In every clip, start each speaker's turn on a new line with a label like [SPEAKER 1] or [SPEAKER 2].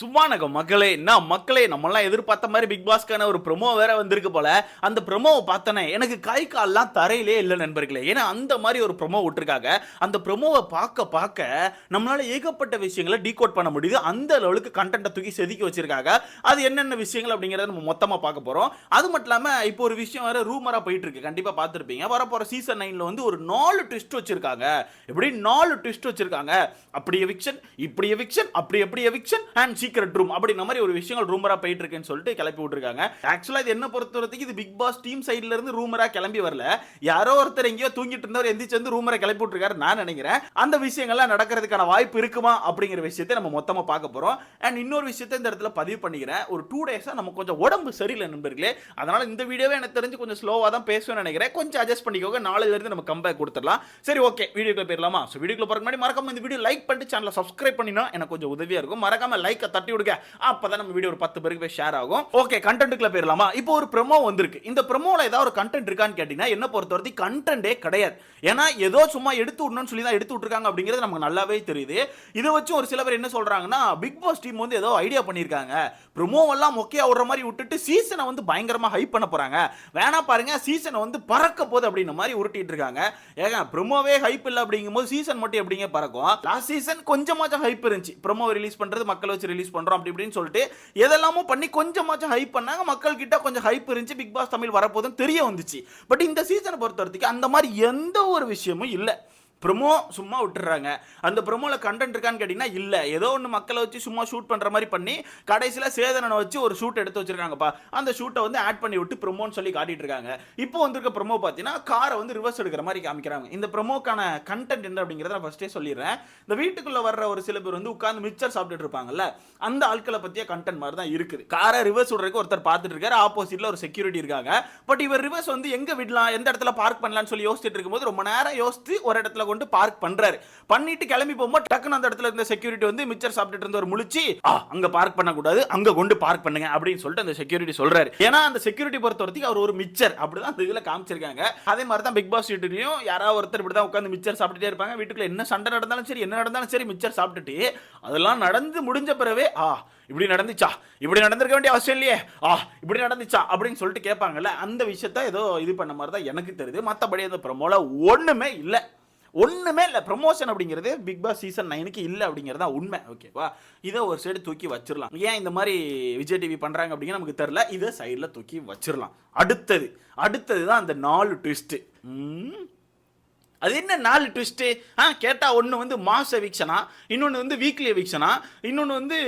[SPEAKER 1] சும்மானக மக்களே என்ன மக்களே நம்மளாம் எதிர்பார்த்த மாதிரி பிக் பாஸ்க்கான ஒரு ப்ரோமோ வேற வந்திருக்கு போல. அந்த ப்ரோமோவை பார்த்தனே எனக்கு கை கால்லாம் தரையிலே இல்லை நண்பர்களே. ஏன்னா அந்த மாதிரி ஒரு ப்ரோமோ விட்டுருக்காங்க. அந்த ப்ரோமோவை பார்க்க பார்க்க நம்மளால ஏகப்பட்ட விஷயங்களை டீகோட் பண்ண முடியுது. அந்த லெவலுக்கு கண்டென்ட்டை தூக்கி செதுக்கி வச்சிருக்காங்க. அது என்னென்ன விஷயங்கள் அப்படிங்கிறத நம்ம மொத்தமாக பார்க்க போகிறோம் அது மட்டும் இல்லாமல் இப்போ ஒரு விஷயம் வேற ரூமராக போயிட்டு இருக்கு கண்டிப்பாக பார்த்துருப்பீங்க. வரப்போகிற சீசன் நைனில் வந்து ஒரு நாலு ட்விஸ்ட் வச்சிருக்காங்க. எப்படி? நாலு ட்விஸ்ட் வச்சிருக்காங்க. அப்படி எவிக்ஷன் இப்படி எவிக்ஷன் அப்படி எப்படி எவிக்ஷன் அண்ட் சீக்ரெட் ரூம் அப்படின்ற மாதிரி ஒரு விஷயங்கள் ரூமரா போயிட்டு இருக்குன்னு சொல்லிட்டு கிளப்பி விட்டுருக்காங்க. ஆக்சுவலா இது என்ன பொறுத்தவரைக்கும் இது பிக் பாஸ் டீம் சைடுல இருந்து ரூமரா கிளம்பி வரல. யாரோ ஒருத்தர் எங்கேயோ தூங்கிட்டு இருந்தவர் எந்திரிச்சு வந்து ரூமரை கிளப்பி விட்டுருக்காரு நான் நினைக்கிறேன். அந்த விஷயங்கள்லாம் நடக்கிறதுக்கான வாய்ப்பு இருக்குமா அப்படிங்கிற விஷயத்தை நம்ம மொத்தமா பார்க்க போறோம். அண்ட் இன்னொரு விஷயத்தை இந்த இடத்துல பதிவு பண்ணிக்கிறேன். ஒரு டூ டேஸா நம்ம கொஞ்சம் உடம்பு சரியில்லை நண்பர்களே. அதனால இந்த வீடியோவே எனக்கு தெரிஞ்சு கொஞ்சம் ஸ்லோவா தான் பேசுவேன் நினைக்கிறேன். கொஞ்சம் அட்ஜஸ்ட் பண்ணிக்கோங்க. நாளைல இருந்து நம்ம கம்பேக் கொடுத்துடலாம். சரி ஓகே வீடியோக்குள்ள போயிடலாமா? ஸோ வீடியோக்குள்ள போறதுக்கு முன்னாடி மறக்காம இந்த வீடியோ லைக் பண்ணிட்டு சேனலை சப்ஸ்கிரைப் பண்ணினா எனக்கு கொஞ்சம் உதவியா இருக்கும். மறக்காம லைக்கை தட்டி விடுங்க அப்பதான் நம்ம வீடியோ ஒரு பத்து பேருக்கு போய் ஷேர் ஆகும். ஓகே கண்டென்ட்டுக்குள்ள போயிடலாமா இப்போ ஒரு ப்ரோமோ வந்திருக்கு. இந்த ப்ரமோல ஏதாவது ஒரு கண்டென்ட் இருக்கான்னு கேட்டீங்கன்னா என்ன பொறுத்தவரைக்கும் கண்டென்ட்டே கிடையாது. ஏன்னா ஏதோ சும்மா எடுத்து விடணும்னு சொல்லி தான் எடுத்து விட்டுருக்காங்க அப்படிங்கிறது நமக்கு நல்லாவே தெரியுது. இதை வச்சு ஒரு சில பேர் என்ன சொல்றாங்கன்னா பிக் பாஸ் டீம் வந்து ஏதோ ஐடியா பண்ணியிருக்காங்க. ப்ரோமோ எல்லாம் மொக்கையா விடுற மாதிரி விட்டுட்டு சீசனை வந்து பயங்கரமா ஹைப் பண்ண போறாங்க. வேணா பாருங்க சீசனை வந்து பறக்க போகுது அப்படின்ற மாதிரி உருட்டிட்டு இருக்காங்க. ஏங்க ப்ரோமோவே ஹைப் இல்லை அப்படிங்கும்போது சீசன் மட்டும் எப்படிங்க பறக்கும்? லாஸ்ட் சீசன் கொஞ்சமாச்சும் ஹைப் இருந்துச்சு. ப்ரோமோ ரிலீஸ் பண்றது மக்கள் வச்சு ரிலீஸ் பண்றோம் அப்படி இப்படின்னு சொல்லிட்டு எதெல்லாமோ பண்ணி கொஞ்சமாச்சும் ஹைப் பண்ணாங்க. மக்கள் கிட்ட கொஞ்சம் ஹைப் இருந்துச்சு. பிக் பாஸ் தமிழ் வரப்போதுன்னு தெரிய வந்துச்சு. பட் இந்த சீசனை பொறுத்த வரைக்கும் அந்த மாதிரி எந்த ஒரு விஷயமும் இல்லை. ப்ரொமோ சும்மா விட்டுறாங்க. அந்த ப்ரொமோவில் கண்டென்ட் இருக்கான்னு கேட்டிங்கன்னா இல்லை. ஏதோ ஒன்று மக்களை வச்சு சும்மா ஷூட் பண்ணுற மாதிரி பண்ணி கடைசியில் சேதனனை வச்சு ஒரு ஷூட் எடுத்து வச்சிருக்காங்கப்பா. அந்த ஷூட்டை வந்து ஆட் பண்ணி விட்டு ப்ரொமோன்னு சொல்லி காட்டிட்டு இருக்காங்க. இப்போ வந்திருக்க ப்ரொமோ பார்த்தீங்கன்னா காரை வந்து ரிவர்ஸ் எடுக்கிற மாதிரி காமிக்கிறாங்க. இந்த ப்ரொமோக்கான கண்டென்ட் என்ன அப்படிங்கிறத நான் ஃபஸ்ட்டே சொல்லிடுறேன். இந்த வீட்டுக்குள்ளே வர்ற ஒரு சில பேர் வந்து உட்காந்து மிக்சர் சாப்பிட்டுட்டு இருப்பாங்கல்ல அந்த ஆட்களை பற்றிய கண்டென்ட் மாதிரி தான் இருக்குது. காரை ரிவர்ஸ் விடுறதுக்கு ஒருத்தர் பார்த்துட்டு இருக்காரு. ஆப்போசிட்டில் ஒரு செக்யூரிட்டி இருக்காங்க. பட் இவர் ரிவர்ஸ் வந்து எங்கே விடலாம் எந்த இடத்துல பார்க் பண்ணலாம்னு சொல்லி யோசிச்சுட்டு இருக்கும்போது ரொம்ப நேரம் யோசித்து ஒரு இடத்துல கொண்டு பார்க் பண்றாரு. பண்ணிட்டு கிளம்பி போகும்போது டக்குன்னு அந்த இடத்துல இருந்த செக்யூரிட்டி வந்து மிச்சர் சாப்பிட்டுட்டு இருந்தவர் முழிச்சு அங்க பார்க் பண்ணக்கூடாது. அங்க கொண்டு பார்க் பண்ணுங்க. அப்படின்னு சொல்லிட்டு அந்த செக்யூரிட்டி சொல்றாரு. ஏன்னா அந்த செக்யூரிட்டி பொறுத்த வரைக்கும் அவர் ஒரு மிச்சர். அப்படிதான் அந்த இதுல காமிச்சிருக்காங்க. அதே மாதிரி தான் பிக் பாஸ் வீட்டுலயும் யாராவது ஒருத்தர் இப்படி தான் உட்காந்து மிச்சர் சாப்பிட்டுட்டே இருப்பாங்க. வீட்டுக்குள்ள என்ன சண்டை நடந்தாலும் சரி என்ன நடந்தாலும் சரி மிச்சர் சாப்பிட்டுட்டு அதெல்லாம் நடந்து முடிஞ்ச பிறவே ஆ இப்படி நடந்துச்சா? இப்படி நடந்திருக்க வேண்டிய அவசியம் இல்லையே. ஆ இப்படி நடந்துச்சா? அப்படின்னு சொல்லிட்டு கேட்பாங்கல்ல அந்த விஷயத்த ஏதோ இது பண்ண மாதிரி தான் எனக்கு தெரியுது. மற்றபடி அந்த ப்ரமோல ஒன்றுமே இல்லை. ஒன்றுமே இல்லை. ப்ரொமோஷன் அப்படிங்கிறது பிக் பாஸ் சீசன் நைனுக்கு இல்லை அப்படிங்கிறது தான் உண்மை. ஓகேவா இதை ஒரு சைடு தூக்கி வச்சிடலாம் ஏன் இந்த மாதிரி விஜய் டிவி பண்றாங்க அப்படிங்கிற நமக்கு தெரில இதை சைடில் தூக்கி வச்சிடலாம் அடுத்தது அடுத்தது தான் அந்த நாலு ட்விஸ்ட்டு அது என்ன நாலு ட்விஸ்ட்டு ஆ கேட்டால் ஒன்று வந்து மாஸ் எவிக்ஷனா இன்னொன்று வந்து வீக்லி எவிக்ஷனா இன்னொன்று வந்து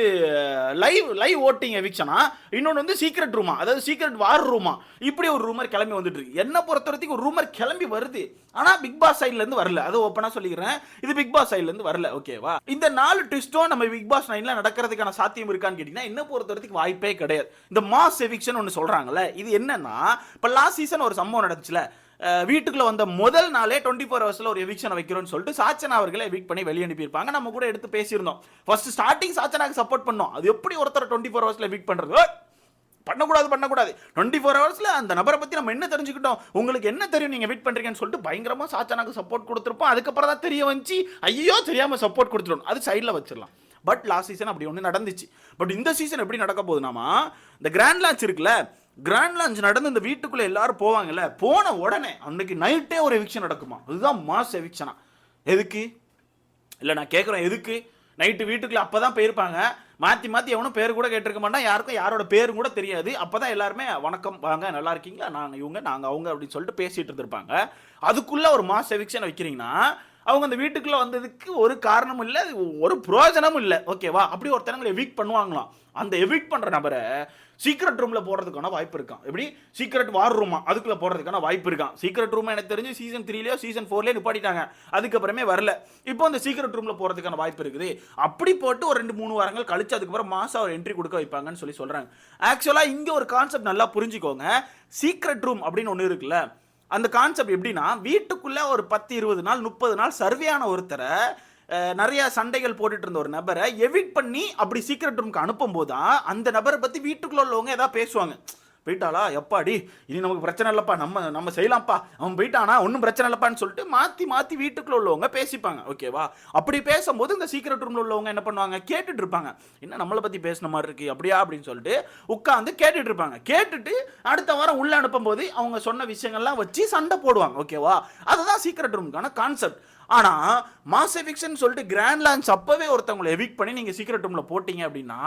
[SPEAKER 1] லைவ் லைவ் ஓட்டிங் எவிக்ஷனா இன்னொன்று வந்து சீக்ரெட் ரூமா அதாவது சீக்ரெட் வார் ரூமா இப்படி ஒரு ரூமர் கிளம்பி வந்துட்டு இருக்கு என்ன பொறுத்த வரைக்கும் ஒரு ரூமர் கிளம்பி வருது. ஆனால் பிக் பாஸ் சைட்லேருந்து வரல. அது ஓப்பனாக சொல்லிக்கிறேன். இது பிக் பாஸ் சைட்லேருந்து வரல. ஓகேவா இந்த நாலு ட்விஸ்ட்டும் நம்ம பிக் பாஸ் நைனில் நடக்கிறதுக்கான சாத்தியம் இருக்கான்னு கேட்டிங்கன்னா என்ன பொறுத்த வரைக்கும் வாய்ப்பே கிடையாது. இந்த மாஸ் எவிக்ஷன் ஒன்று சொல்கிறாங்கல்ல இது என்னன்னா இப்போ லாஸ்ட் சீசன் ஒரு சம்பவம் நடந்துச்சுல. வீட்டுக்குள்ள வந்த முதல் நாளே டுவெண்ட்டி ஃபோர் ஹவர்ஸில் ஒரு எவிக்ஷன் வைக்கிறோம்னு சொல்லிட்டு சாச்சனா அவர்களை எவிக் பண்ணி வெளியே அனுப்பியிருப்பாங்க. நம்ம கூட எடுத்து பேசியிருந்தோம். ஃபர்ஸ்ட் ஸ்டார்டிங் சாச்சனாக்கு சப்போர்ட் பண்ணோம். அது எப்படி ஒருத்தர் டுவெண்ட்டி ஃபோர் ஹவர்ஸில் எவிக் பண்ணுறது பண்ணக்கூடாது பண்ணக்கூடாது. டுவெண்ட்டி ஃபோர் ஹவர்ஸில் அந்த நபரை பற்றி நம்ம என்ன தெரிஞ்சுக்கிட்டோம்? உங்களுக்கு என்ன தெரியும் நீங்கள் வெயிட் பண்ணுறீங்கன்னு சொல்லிட்டு பயங்கரமாக சாச்சனாக்கு சப்போர்ட் கொடுத்துருப்போம். அதுக்கப்புறம் தான் தெரிய வந்துச்சு. ஐயோ தெரியாமல் சப்போர்ட் கொடுத்துரும் அது சைடில் வச்சிடலாம். பட் லாஸ்ட் சீசன் அப்படி ஒன்று நடந்துச்சு. பட் இந்த சீசன் எப்படி நடக்க போகுதுனாமா இந்த கிராண்ட் லான்ச் இருக்குல்ல கிராண்ட் லான்ச் நடந்து இந்த வீட்டுக்குள்ளே எல்லாரும் போவாங்கல்ல போன உடனே அன்னைக்கு நைட்டே ஒரு எவிக்ஷன் நடக்குமா? அதுதான் மாஸ் எவிக்ஷனா எதுக்கு? இல்லை நான் கேட்குறேன் எதுக்கு? நைட்டு வீட்டுக்குள்ளே அப்போ தான் போயிருப்பாங்க. மாற்றி மாற்றி எவனும் பேர் கூட கேட்டிருக்க மாட்டான். யாருக்கும் யாரோட பேரும் கூட தெரியாது. அப்போ தான் எல்லாருமே வணக்கம் வாங்க நல்லா இருக்கீங்களா? நாங்கள் இவங்க நாங்கள் அவங்க அப்படின்னு சொல்லிட்டு பேசிகிட்டு இருந்திருப்பாங்க. அதுக்குள்ளே ஒரு மாஸ் எவிக்ஷன் வைக்கிறீங்கன்னா அவங்க அந்த வீட்டுக்குள்ளே வந்ததுக்கு ஒரு காரணமும் இல்லை ஒரு பிரயோஜனமும் இல்லை. ஓகேவா அப்படி ஒருத்தனங்களை எவிக் பண்ணுவாங்களாம். அந்த எவிக் பண்ணுற நபரை சீக்ரெட் ரூமில் போடுறதுக்கான வாய்ப்பு இருக்கான் எப்படி? சீக்ரெட் வார் ரூமா அதுக்குள்ளே போடுறதுக்கான வாய்ப்பு இருக்கான் சீக்ரெட் ரூம் எனக்கு தெரிஞ்சு சீசன் த்ரீலையோ சீசன் ஃபோர்லேயே நிப்பாட்டிட்டாங்க. அதுக்கப்புறமே வரல. இப்போ அந்த சீக்ரெட் ரூமில் போகிறதுக்கான வாய்ப்பு இருக்குது. அப்படி போட்டு ஒரு ரெண்டு மூணு வாரங்கள் கழிச்சு அதுக்கப்புறம் மாதம் ஒரு என்ட்ரி கொடுக்க வைப்பாங்கன்னு சொல்லி சொல்கிறாங்க ஆக்சுவலாக இங்கே ஒரு கான்செப்ட் நல்லா புரிஞ்சுக்கோங்க. சீக்ரெட் ரூம் அப்படின்னு ஒன்று இருக்குல்ல அந்த கான்செப்ட் எப்படின்னா வீட்டுக்குள்ளே ஒரு பத்து இருபது நாள் முப்பது நாள் சர்வேயான ஒருத்தரை நிறையா நிறைய சண்டைகள் போட்டுட்டு இருந்த ஒரு நபரை எவிட் பண்ணி அப்படி சீக்ரெட் ரூமுக்கு அனுப்பும்போது தான் அந்த நபரை பற்றி வீட்டுக்குள்ளே உள்ளவங்க ஏதாவது பேசுவாங்க. போயிட்டாளா? எப்பாடி இனி நமக்கு பிரச்சனை இல்லைப்பா. நம்ம நம்ம செய்யலாம்ப்பா. அவன் போயிட்டானா? ஒன்றும் பிரச்சனை இல்லைப்பான்னு சொல்லிட்டு மாற்றி மாற்றி வீட்டுக்குள்ள உள்ளவங்க பேசிப்பாங்க. ஓகேவா அப்படி பேசும்போது இந்த சீக்கிரட் ரூமில் உள்ளவங்க என்ன பண்ணுவாங்க? கேட்டுட்டு இருப்பாங்க. என்ன நம்மளை பற்றி பேசின மாதிரி இருக்கு? அப்படியா? அப்படின்னு சொல்லிட்டு உட்காந்து கேட்டுட்டு இருப்பாங்க. கேட்டுட்டு அடுத்த வாரம் உள்ளே அனுப்பும்போது அவங்க சொன்ன விஷயங்கள்லாம் வச்சு சண்டை போடுவாங்க. ஓகேவா அதுதான் சீக்கிரட் ரூமுக்கான கான்செப்ட் ஆனால் மாஸ் எவிக்ஷன் சொல்லிட்டு கிராண்ட் லான்ச் அப்போவே ஒருத்தவங்களை எவிக் பண்ணி நீங்கள் சீக்கிரட் ரூமில் போட்டீங்க அப்படின்னா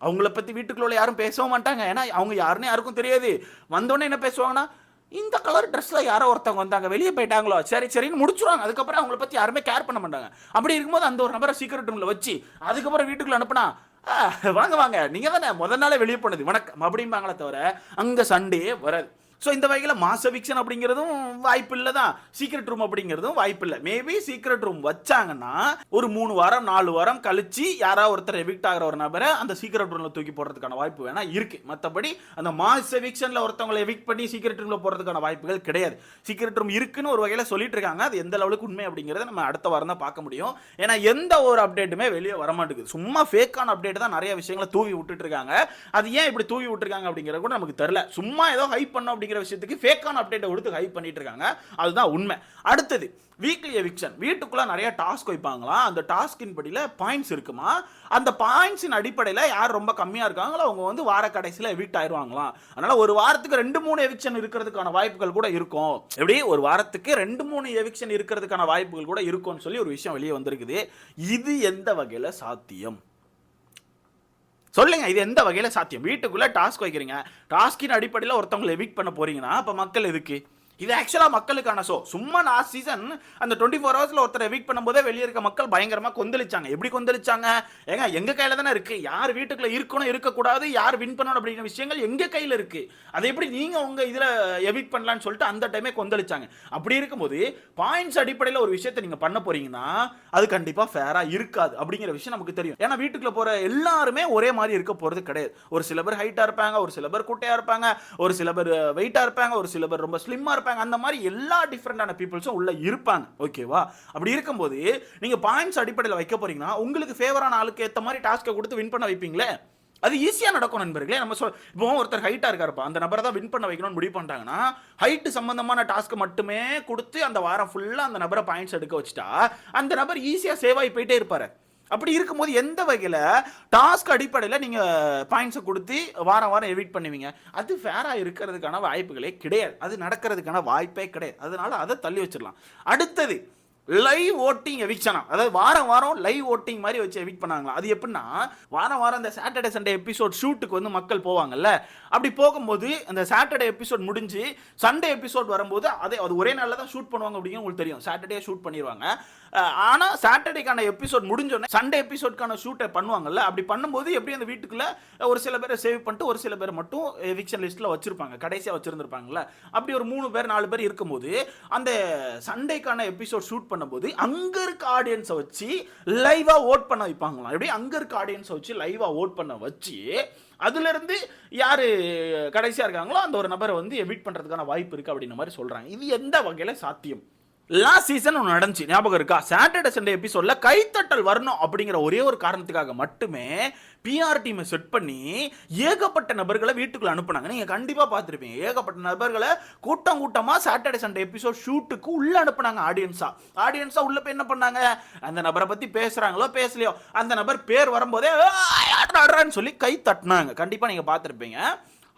[SPEAKER 1] அவங்கள பற்றி வீட்டுக்குள்ள யாரும் பேசவும் மாட்டாங்க. ஏன்னா அவங்க யாருன்னு யாருக்கும் தெரியாது. வந்தோடனே என்ன பேசுவாங்கன்னா இந்த கலர் ட்ரெஸ்ஸில் யாரோ ஒருத்தவங்க வந்தாங்க. வெளியே போயிட்டாங்களோ. சரி சரின்னு முடிச்சுருவாங்க. அதுக்கப்புறம் அவங்கள பற்றி யாருமே கேர் பண்ண மாட்டாங்க. அப்படி இருக்கும்போது அந்த ஒரு நபரை சீக்கிரட் ரூமில் வச்சு அதுக்கப்புறம் வீட்டுக்குள்ள அனுப்புனா "ஆ, வாங்க வாங்க. நீங்கள் தானே? முதல் நாளே வெளியே போனது. வணக்கம். அப்படிம்பாங்களே தவிர அங்கே சண்டே வராது. ஸோ இந்த வகையில் மாஸ் எவிக்ஷன் அப்படிங்கிறதும் வாய்ப்பு இல்லை தான் சீக்ரெட் ரூம் அப்படிங்கிறதும் வாய்ப்பு இல்லை மேபி சீக்ரெட் ரூம் வச்சாங்கன்னா ஒரு மூணு வாரம் நாலு வாரம் கழிச்சு யாராவது ஒருத்தர் எவிக்ட் ஆகிற ஒரு நபரை அந்த சீக்ரெட் ரூமில் தூக்கி போடுறதுக்கான வாய்ப்பு வேணா இருக்கு. மற்றபடி அந்த மாஸ் எவிக்ஷனில் ஒருத்தவங்களை எவிக்ட் பண்ணி சீக்ரெட் ரூமில் போடுறதுக்கான வாய்ப்புகள் கிடையாது. சீக்ரெட் ரூம் இருக்குன்னு ஒரு வகையில் சொல்லிட்டு இருக்காங்க. அது எந்த லெவலுக்கு உண்மை அப்படிங்கிறத நம்ம அடுத்த வாரம் தான் பார்க்க முடியும். ஏன்னா எந்த ஒரு அப்டேட்டுமே வெளியே வர மாட்டேங்குது சும்மா ஃபேக்கான அப்டேட் தான் நிறைய விஷயங்களை தூவி விட்டுட்டு இருக்காங்க. அது ஏன் இப்படி தூவி விட்டுருக்காங்க அப்படிங்கிறத கூட நமக்கு தெரில சும்மா ஏதோ ஹைப் பண்ணோம் அப்படிங்கிற விஷயத்துக்கு ஃபேக்கான அப்டேட்டை கொடுத்து ஹைப் பண்ணிட்டு இருக்காங்க. அதுதான் உண்மை. அடுத்தது வீக்லி எவிக்ஷன் வீட்டுக்குள்ள நிறைய டாஸ்க் வைப்பாங்களாம் அந்த டாஸ்கின் படியில் பாயிண்ட்ஸ் இருக்குமா? அந்த பாயிண்ட்ஸின் அடிப்படையில் யார் ரொம்ப கம்மியாக இருக்காங்களோ அவங்க வந்து வார கடைசியில் எவிக்ட் ஆயிடுவாங்களாம் அதனால ஒரு வாரத்துக்கு ரெண்டு மூணு எவிக்ஷன் இருக்கிறதுக்கான வாய்ப்புகள் கூட இருக்கும். எப்படி? ஒரு வாரத்துக்கு ரெண்டு மூணு எவிக்ஷன் இருக்கிறதுக்கான வாய்ப்புகள் கூட இருக்கும்னு சொல்லி ஒரு விஷயம் வெளியே வந்திருக்குது. இது எந்த வகையில் சாத்தியம்? சொல்லுங்க இது எந்த வகையில் சாத்தியம்? வீட்டுக்குள்ளே டாஸ்க் வைக்கிறீங்க. டாஸ்கின் அடிப்படையில் ஒருத்தவங்களை எவிக் பண்ண போறீங்கன்னா அப்போ மக்கள் எதுக்கு? இது ஆக்சுவலாக மக்களுக்கான ஷோ சும்மா லாஸ்ட் சீசன் அந்த டுவெண்ட்டி ஃபோர் ஹவர்ஸில் ஒருத்தர் எவிக் பண்ணும்போதே வெளியே இருக்க மக்கள் பயங்கரமாக கொந்தளிச்சாங்க. எப்படி கொந்தளிச்சாங்க? ஏங்க எங்கள் கையில் தானே இருக்குது யார் வீட்டுக்குள்ளே இருக்கணும் இருக்கக்கூடாது யார் வின் பண்ணணும் அப்படிங்கிற விஷயங்கள் எங்கள் கையில் இருக்குது அதை எப்படி நீங்கள் உங்கள் இதில் எவிக் பண்ணலான்னு சொல்லிட்டு அந்த டைமே கொந்தளிச்சாங்க. அப்படி இருக்கும்போது பாயிண்ட்ஸ் அடிப்படையில் ஒரு விஷயத்தை நீங்கள் பண்ண போகிறீங்கன்னா அது கண்டிப்பாக ஃபேராக இருக்காது அப்படிங்கிற விஷயம் நமக்கு தெரியும். ஏன்னா வீட்டுக்குள்ள போகிற எல்லாருமே ஒரே மாதிரி இருக்க போகிறது கிடையாது. ஒரு சில பேர் ஹைட்டாக இருப்பாங்க ஒரு சில பேர் குட்டையாக இருப்பாங்க ஒரு சில பேர் வெயிட்டாக இருப்பாங்க ஒரு சில பேர் ரொம்ப ஸ்லிம்மாக இருப்பாங்க. அந்த மாதிரி எல்லா டிஃப்ரெண்டான பீப்புள்ஸும் உள்ள இருப்பாங்க. ஓகேவா அப்படி இருக்கும்போது நீங்கள் பாயிண்ட்ஸ் அடிப்படையில் வைக்க போறீங்கன்னா உங்களுக்கு ஃபேவரான ஆளுக்கு ஏற்ற மாதிரி டாஸ்க்கை கொடுத்து வின் பண்ண வைப்பீங்களே? அது ஈஸியாக நடக்கும் நண்பர்களே. நம்ம சொல் இப்போ ஒருத்தர் ஹைட்டாக இருக்காருப்பா. அந்த நபரை தான் வின் பண்ண வைக்கணும்னு முடிவு பண்ணிட்டாங்கன்னா ஹைட்டு சம்மந்தமான டாஸ்க்கு மட்டுமே கொடுத்து அந்த வாரம் ஃபுல்லாக அந்த நபரை பாயிண்ட்ஸ் எடுக்க வச்சுட்டா அந்த நபர் ஈஸியாக சேவ் ஆகி போயிட்டே இருப்பார். அப்படி இருக்கும்போது எந்த வகையில் டாஸ்க் அடிப்படையில் நீங்கள் பாயிண்ட்ஸை கொடுத்து வாரம் வாரம் எடிட் பண்ணுவீங்க? அது ஃபேராக இருக்கிறதுக்கான வாய்ப்புகளே கிடையாது. அது நடக்கிறதுக்கான வாய்ப்பே கிடையாது. அதனால அதை தள்ளி வச்சிடலாம். அடுத்தது லைவ் ஓட்டிங் எவிக்ஷனா அதாவது வாரம் வாரம் லைவ் ஓட்டிங் மாதிரி வச்சு எவிக் பண்ணாங்களா? அது எப்படின்னா வாரம் வாரம் அந்த சாட்டர்டே சண்டே எபிசோட் ஷூட்டுக்கு வந்து மக்கள் போவாங்கல்ல? அப்படி போகும்போது அந்த சாட்டர்டே எபிசோட் முடிஞ்சு சண்டே எபிசோட் வரும்போது அதே அது ஒரே நாளில் தான் ஷூட் பண்ணுவாங்க அப்படிங்கிற உங்களுக்கு தெரியும். சாட்டர்டே ஷூட் பண்ணிடுவாங்க ஆனால் சாட்டர்டேக்கான எபிசோட் முடிஞ்சோடனே சண்டே எபிசோட்கான ஷூட்டை பண்ணுவாங்கல்ல? அப்படி பண்ணும்போது எப்படி அந்த வீட்டுக்குள்ளே ஒரு சில பேரை சேவ் பண்ணிட்டு ஒரு சில பேர் மட்டும் எவிக்ஷன் லிஸ்ட்டில் வச்சிருப்பாங்க. கடைசியாக வச்சிருந்துருப்பாங்கல்ல? அப்படி ஒரு மூணு பேர் நாலு பேர் இருக்கும்போது அந்த சண்டேக்கான எபிசோட் ஷூட் பண்ணும்போது அங்க இருக்க ஆடியன்ஸை வச்சு லைவா ஓட் பண்ண வைப்பாங்களாம். எப்படி? அங்க இருக்க ஆடியன்ஸை வச்சு லைவா ஓட் பண்ண வச்சு அதுலேருந்து யார் கடைசியாக இருக்காங்களோ அந்த ஒரு நபரை வந்து எவிட் பண்ணுறதுக்கான வாய்ப்பு இருக்கு அப்படின்ற மாதிரி சொல்கிறாங்க இது எந்த வகையில் சாத்தியம்? லாஸ்ட் சீசன் ஒன்று நடந்துச்சு. ஞாபகம் இருக்கா? சாட்டர்டே சண்டே எபிசோடில் கைத்தட்டல் வரணும் அப்படிங்கிற ஒரே ஒரு காரணத்துக்காக மட்டுமே பிஆர் டீமை செட் பண்ணி ஏகப்பட்ட நபர்களை வீட்டுக்குள்ள அனுப்புனாங்க. நீங்கள் கண்டிப்பாக பார்த்துருப்பீங்க. ஏகப்பட்ட நபர்களை கூட்டம் கூட்டமாக சாட்டர்டே சண்டே எபிசோட் ஷூட்டுக்கு உள்ளே அனுப்புனாங்க ஆடியன்ஸாக ஆடியன்ஸாக உள்ளே போய் என்ன பண்ணாங்க? அந்த நபரை பற்றி பேசுகிறாங்களோ பேசலையோ அந்த நபர் பேர் வரும்போதே ஆடுறான்னு சொல்லி கை தட்டினாங்க. கண்டிப்பாக நீங்கள் பார்த்துருப்பீங்க.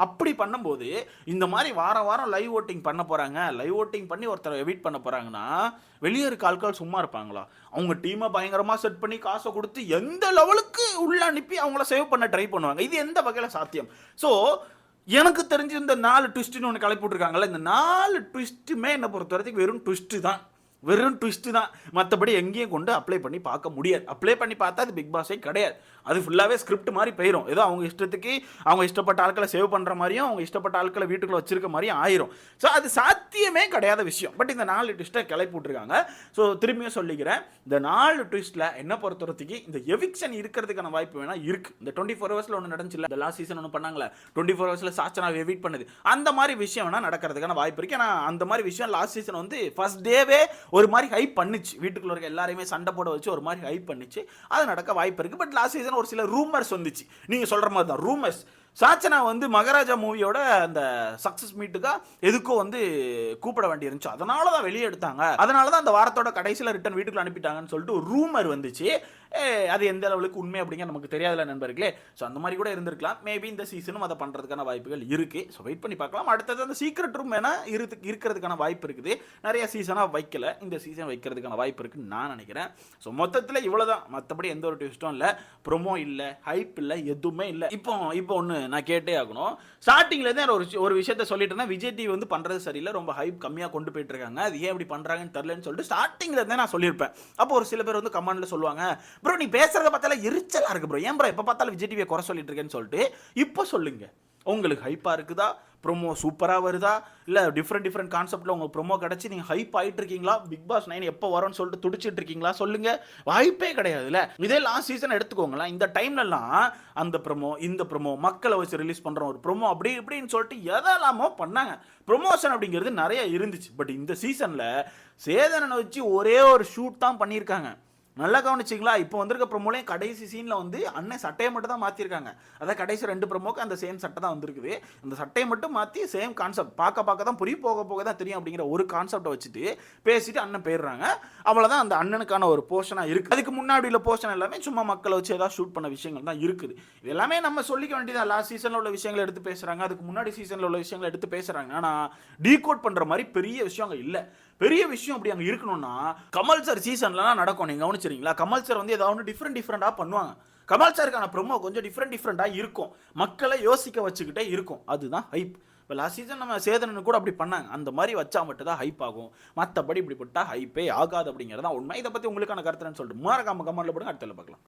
[SPEAKER 1] அப்படி பண்ணும்போது இந்த மாதிரி வாரம் வாரம் லைவ் ஓட்டிங் பண்ண போகிறாங்க லைவ் ஓட்டிங் பண்ணி ஒருத்தர் எவிட் பண்ண போகிறாங்கன்னா வெளியே இருக்க ஆட்கள் சும்மா இருப்பாங்களா? அவங்க டீமை பயங்கரமாக செட் பண்ணி காசை கொடுத்து எந்த லெவலுக்கு உள்ள அனுப்பி அவங்கள சேவ் பண்ண ட்ரை பண்ணுவாங்க. இது எந்த வகையில் சாத்தியம்? ஸோ எனக்கு தெரிஞ்சு இந்த நாலு ட்விஸ்ட்னு ஒன்று கிளப்பி விட்ருக்காங்கல்ல இந்த நாலு ட்விஸ்ட்டுமே என்னை பொறுத்த வரைக்கும் வெறும் ட்விஸ்ட்டு தான். வெறும் ட்விஸ்ட்டு தான். மற்றபடி எங்கேயும் கொண்டு அப்ளை பண்ணி பார்க்க முடியாது. அப்ளை பண்ணி பார்த்தா அது பிக் பாஸே கிடையாது. அது ஃபுல்லாகவே ஸ்கிரிப்ட் மாதிரி போயிடும் ஏதோ அவங்க இஷ்டத்துக்கு அவங்க இஷ்டப்பட்ட ஆட்களை சேவ் பண்ணுற மாதிரியும் அவங்க இஷ்டப்பட்ட ஆட்களை வீட்டுக்குள்ள வச்சிருக்க மாதிரியும் ஆயிரும். ஸோ அது சாத்தியமே கிடையாத விஷயம். பட் இந்த நாலு ட்விஸ்ட்டை கிளப்பி விட்ருக்காங்க ஸோ திரும்பியும் சொல்லிக்கிறேன். இந்த நாலு ட்விஸ்ட்டில் என்ன பொறுத்தவரத்துக்கு இந்த எவிக்ஷன் இருக்கிறதுக்கான வாய்ப்பு வேணால் இருக்கு. இந்த டுவெண்ட்டி ஃபோர் ஹவர்ஸில் ஒன்று நடந்துச்சுல இந்த லாஸ்ட் சீசன் ஒன்று பண்ணாங்களே? டுவெண்ட்டி ஃபோர் ஹவர்ஸில் சாச்சனா எவிட் பண்ணுது. அந்த மாதிரி விஷயம் வேணால் நடக்கிறதுக்கான வாய்ப்பு இருக்கு. ஏன்னா அந்த மாதிரி விஷயம் லாஸ்ட் சீசன் வந்து ஃபர்ஸ்ட் டேவே ஒரு மாதிரி ஹைப் பண்ணுச்சு. வீட்டுக்குள்ள இருக்க எல்லாரையுமே சண்டை போட வச்சு ஒரு மாதிரி ஹைப் பண்ணுச்சு. அது நடக்க வாய்ப்பு இருக்குது பட் லாஸ்ட் சீசன் ஒரு சில ரூமர்ஸ் வந்துச்சு. நீங்கள் சொல்கிற மாதிரி தான். ரூமர்ஸ் சாச்சனா வந்து மகாராஜா மூவியோட அந்த சக்சஸ் மீட்டுக்காக எதுக்கோ வந்து கூப்பிட வேண்டி இருந்துச்சு. அதனால தான் வெளியே எடுத்தாங்க. அதனால தான் அந்த வாரத்தோட கடைசியில் ரிட்டன் வீட்டுக்குள்ள அனுப்பிட்டாங்கன்னு சொல்லிட்டு ஒரு ரூமர் வந்துச்சு. அது எந்த அளவுக்கு உண்மை அப்படிங்கிற நமக்கு தெரியாதுல நண்பர்களே. ஸோ அந்த மாதிரி கூட இருந்திருக்கலாம். மேபி இந்த சீசனும் அதை பண்ணுறதுக்கான வாய்ப்புகள் இருக்குது ஸோ வெயிட் பண்ணி பார்க்கலாம். அடுத்தது அந்த சீக்ரெட் ரூம் வேணால் இருக்கு இருக்கிறதுக்கான வாய்ப்பு இருக்குது. நிறைய சீசனாக வைக்கல. இந்த சீசன் வைக்கிறதுக்கான வாய்ப்பு இருக்குன்னு நான் நினைக்கிறேன். ஸோ மொத்தத்தில் இவ்வளோதான் மற்றபடி எந்த ஒரு ட்விஸ்ட்டும் இல்லை. ப்ரொமோ இல்லை. ஹைப் இல்லை. எதுவுமே இல்லை. இப்போ இப்போ ஒன்று நான் கேட்டே ஆகணும். ஸ்டார்டிங்லேருந்தே ஒரு ஒரு விஷயத்த சொல்லிட்டு இருந்தேன். விஜய் டிவி வந்து பண்ணுறது சரியில்லை. ரொம்ப ஹைப் கம்மியாக கொண்டு போயிட்டு இருக்காங்க. அது ஏன் இப்படி பண்ணுறாங்கன்னு தெரிலன்னு சொல்லிட்டு ஸ்டார்டிங்லேருந்தே நான் சொல்லியிருப்பேன். அப்போ ஒரு சில பேர் வந்து கமெண்ட்ல சொல்லுவாங்க ப்ரோ நீ பேசுறத பார்த்தால எரிச்சலாக இருக்கு ப்ரோ ஏன் ப்ரோ எப்போ பார்த்தாலும் விஜய் டிவியை குறை சொல்லிட்டு இருக்கேன்னு சொல்லிட்டு இப்போ சொல்லுங்க. உங்களுக்கு ஹைப்பாக இருக்குதா? ப்ரோமோ சூப்பராக வருதா? இல்லை டிஃப்ரெண்ட் டிஃப்ரெண்ட் கான்செப்ட்டில் உங்கள் ப்ரோமோ கிடச்சி நீங்கள் ஹைப் ஆகிட்டு இருக்கீங்களா? பிக் பாஸ் நைன் எப்போ வரும்னு சொல்லிட்டு துடிச்சிட்டு இருக்கீங்களா? சொல்லுங்கள் வாய்ப்பே கிடையாதுல்ல இதே லாஸ்ட் சீசன் எடுத்துக்கோங்களேன். இந்த டைம்லலாம் அந்த ப்ரோமோ இந்த ப்ரொமோ மக்களை வச்சு ரிலீஸ் பண்ணுறோம் ஒரு ப்ரோமோ அப்படி இப்படின்னு சொல்லிட்டு எதெல்லாமோ பண்ணாங்க. ப்ரொமோஷன் அப்படிங்கிறது நிறைய இருந்துச்சு. பட் இந்த சீசனில் சேதனனை வச்சு ஒரே ஒரு ஷூட் தான் பண்ணியிருக்காங்க. நல்லா கவனிச்சிங்களா? இப்போ வந்திருக்க ப்ரொமோலையும் கடைசி சீனில் வந்து அண்ணன் சட்டையை மட்டும் தான் மாற்றிருக்காங்க அதான் கடைசி ரெண்டு ப்ரொமோக்கு அந்த சேம் சட்டை தான் வந்திருக்குது. அந்த சட்டையை மட்டும் மாற்றி சேம் கான்செப்ட் பார்க்க பார்க்க தான் புரிய போக போக தான் தெரியும் அப்படிங்கிற ஒரு கான்செப்டை வச்சுட்டு பேசிட்டு அண்ணன் போயிடுறாங்க. அவ்வளோதான் அந்த அண்ணனுக்கான ஒரு போர்ஷனாக இருக்குது அதுக்கு முன்னாடி உள்ள போர்ஷன் எல்லாமே சும்மா மக்களை வச்சு ஏதாவது ஷூட் பண்ண விஷயங்கள் தான் இருக்குது. இது எல்லாமே நம்ம சொல்லிக்க வேண்டியதாக லாஸ்ட் சீசனில் உள்ள விஷயங்களை எடுத்து பேசுகிறாங்க அதுக்கு முன்னாடி சீசனில் உள்ள விஷயங்களை எடுத்து பேசுகிறாங்க ஆனால் டீகோட் பண்ணுற மாதிரி பெரிய விஷயம் அங்கே இல்லை. பெரிய விஷயம் அப்படி அங்கே இருக்கணும்னா கமல் சார் சீசன்லாம் நடக்கும். நீங்கள் கவனிச்சிருங்களா கமல் சார் வந்து ஏதாவது ஒன்று டிஃப்ரெண்ட் டிஃப்ரெண்ட்டாக பண்ணுவாங்க. கமல் சாருக்கான ப்ரொமோ கொஞ்சம் டிஃப்ரெண்ட் டிஃப்ரெண்ட்டாக இருக்கும். மக்களை யோசிக்க வச்சுக்கிட்டே இருக்கும். அதுதான் ஹைப் இப்போ லாஸ்ட் சீசன் நம்ம சேதனன் கூட அப்படி பண்ணாங்க. அந்த மாதிரி வச்சா மட்டும் தான் ஹைப் ஆகும். மற்றபடி இப்படி போட்டால் ஹைப்பே ஆகாது அப்படிங்கிறதா உண்மை. இதை பற்றி உங்களுக்கான கருத்துன்னு சொல்லிட்டு மறக்காம கமெண்ட்ல போடுங்க அடுத்தல பார்க்கலாம்.